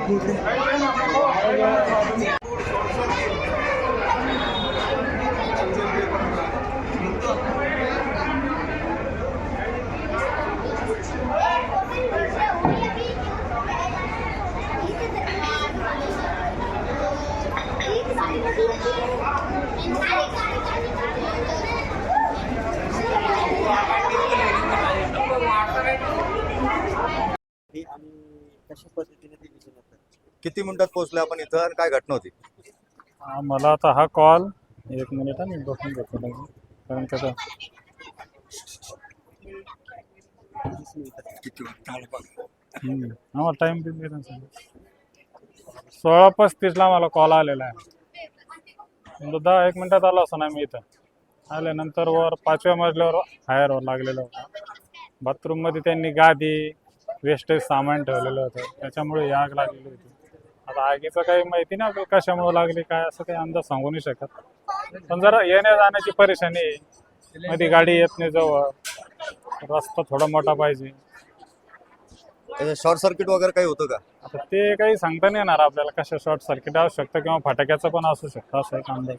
घरी येत नाही हे किती मिनिटात पोहोचलो आपण इथं आणि काय घटना होती? हा, मला आता हा कॉल एक मिनिट हा, मी बघून घेतो लगेच. कारण कसं दिसून हम्म. आम्हाला टाइम सोळा पस्तीसला मला कॉल आलेला आहे. म्हणजे दहा एक मिनिटात आलो असं ना मी इथं. आल्यानंतर वर पाचव्या मजल्यावर हायरवर लागलेलं होतं. बाथरूममध्ये त्यांनी गादी वेस्टेज सामान ठेवलेलं होतं. त्याच्यामुळे ही आग लागलेली होती. आता आगीचं काही माहिती नाही आपल्याला कशामुळे लागली काय असं काही अंदाज सांगू नाही शकत. पण जरा येण्या जाण्याची परेशानी आहे. मध्ये गाडी येत नाही जवळ. रस्ता थोडा मोठा पाहिजे. शॉर्ट सर्किट वगैरे काही होतं का? आता ते काही सांगता नाही येणार आपल्याला कशा शॉर्ट सर्किट असू शकतं किंवा फटाक्याचं पण असू शकतं असं एक अंदाज.